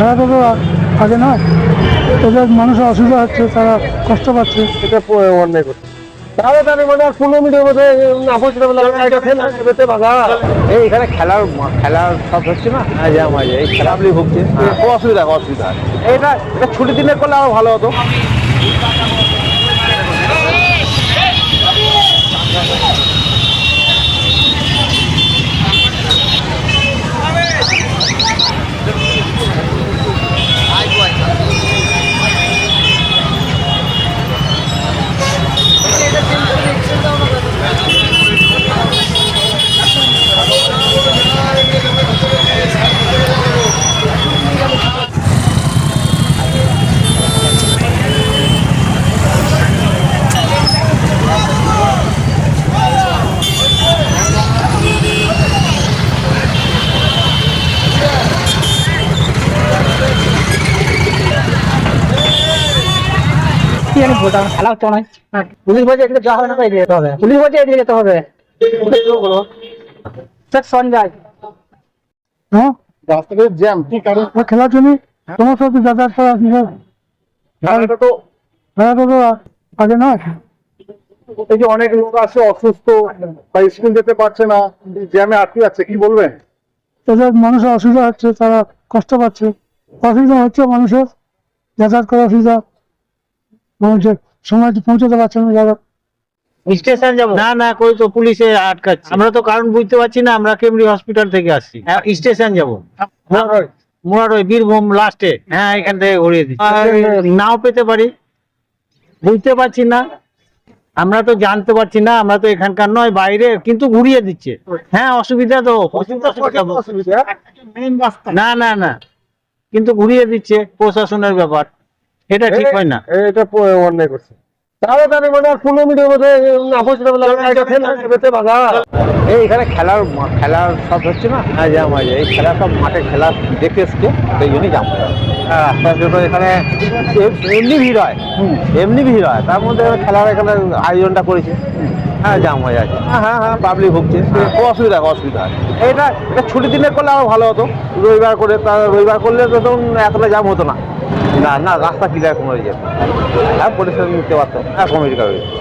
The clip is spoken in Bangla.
খেলাটা তো আগে নয়। এদের মানুষের অসুবিধা হচ্ছে তারা কষ্ট পাচ্ছে। এটা অন্যায় করছে। মানে এই এখানে খেলার মা- খেলার সব হচ্ছে না? হ্যাঁ ভুগছে খুব অসুবিধা অসুবিধা। এটা এটা ছুটির দিনে করলে আরও ভালো হতো। জানি বলতাম খেলা হচ্ছে নয়। পুলিশ বলছে এদিকে যাওয়া হবে না এদিকে যেতে হবে? পুলিশ বলছে এদিকে যেতে হবে। স্যার সঞ্জয়। হ্যাঁ? রাস্তাঘাটে জ্যাম। কি কারণ? খেলার জন্য? সমস্ত কিছু যাতায়াত করা অসুবিধা খেলাটা তো খেলাটা তো আগে নয়। এই যে অনেক লোক আছে অসুস্থ বা স্কুল যেতে পারছে না জ্যামে আটকে যাচ্ছে কি বলবেন মানুষের অসুবিধা হচ্ছে তারা কষ্ট পাচ্ছে। অসুবিধা হচ্ছে মানুষের। যাতায়াত করার অসুবিধা। মানুষের সময় পৌঁছতে পারছে না যারা স্টেশন যাব। না না কই তো পুলিশে আটকাচ্ছে। আমরা তো কারণ বুঝতে পারছি না আমরা কেমরি হসপিটাল থেকে আসছি। স্টেশন যাব। মোরারই বীরভূম লাস্টে হ্যাঁ এখান থেকে ঘুরিয়ে দিচ্ছি। নাও পেতে পারি। বুঝতে পারছি না। আমরা তো জানতে পারছি না আমরা তো এখানকার নয় বাইরে কিন্তু ঘুরিয়ে দিচ্ছে। হ্যাঁ অসুবিধা তো অসুবিধা না না না। কিন্তু ঘুরিয়ে দিচ্ছে প্রশাসনের ব্যাপার। এটা ঠিক হয় না। এটা অন্যায় করছে। মানে পনেরো মিনিটের মধ্যে খেলার সব হচ্ছে না? হ্যাঁ জ্যাম আছে এই খেলা সব মাঠে খেলা দেখতে এসছে সেই জন্যই জ্যাম হয় হ্যাঁ এখানে এমনি ভিড় হয়। এমনি ভিড় হয়। তার মধ্যে খেলার এখানে আয়োজনটা করেছে। হ্যাঁ জ্যাম হয়ে যাচ্ছে হ্যাঁ হ্যাঁ হ্যাঁ পাবলিক ভুগছে। খুব অসুবিধা অসুবিধা। এটা এটা ছুটির দিনে করলে আরও ভালো হতো। রবিবার করে তা রবিবার করলে তো তখন এতটা জ্যাম হতো না। না না রাস্তা ক্লিয়ার কমে যাবে হ্যাঁ পরিশ্রম নিতে পারতাম হ্যাঁ কমে কাগজ